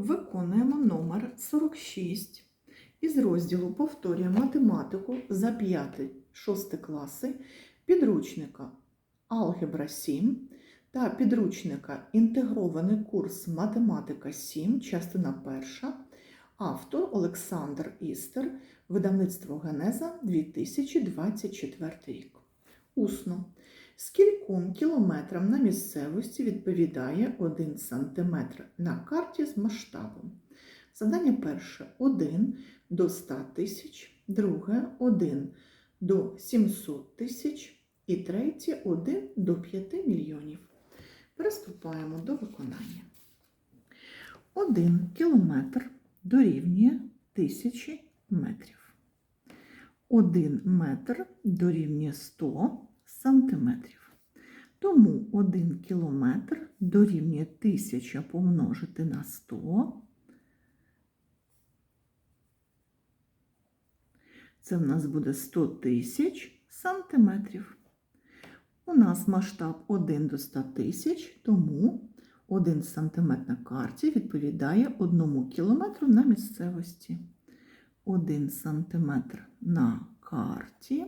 Виконуємо номер 46 із розділу Повторює математику за 5-6 класи підручника Алгебра 7 та підручника Інтегрований курс Математика 7, частина 1, автор Олександр Істер, видавництво Генеза 2024 рік. Усно. Скільком кілометрам на місцевості відповідає 1 см на карті з масштабом? Завдання перше 1 до 100 тисяч, друге 1 до 700 тисяч і третє 1 до 5 мільйонів. Приступаємо до виконання. 1 кілометр дорівнює тисячі метрів. 1 метр дорівнює 100 сантиметрів. Тому 1 кілометр дорівнює 1000 помножити на 100. Це в нас буде 100 тисяч сантиметрів. У нас масштаб 1 до 100 тисяч, тому 1 сантиметр на карті відповідає 1 кілометру на місцевості. 1 сантиметр на карті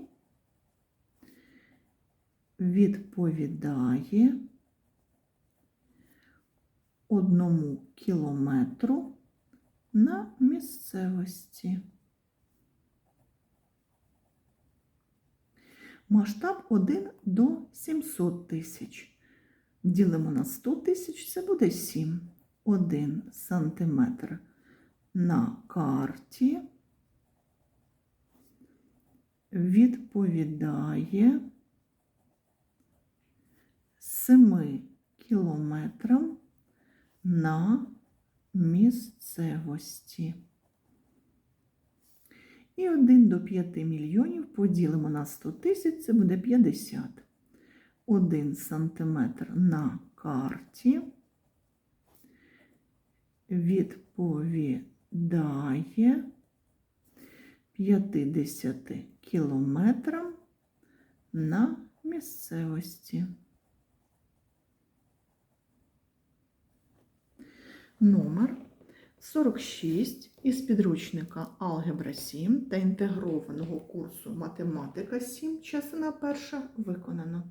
відповідає 1 кілометру на місцевості. Масштаб 1 до 700 тисяч. Ділимо на 100 тисяч, це буде 7. 1 сантиметр на карті відповідає 7 кілометрам на місцевості. І 1 до 5 мільйонів поділимо на 100 тисяч, це буде 50. 1 сантиметр на карті відповідає 50 кілометрам на місцевості. Номер 46 із підручника Алгебра 7 та інтегрованого курсу Математика 7, частина перша виконано.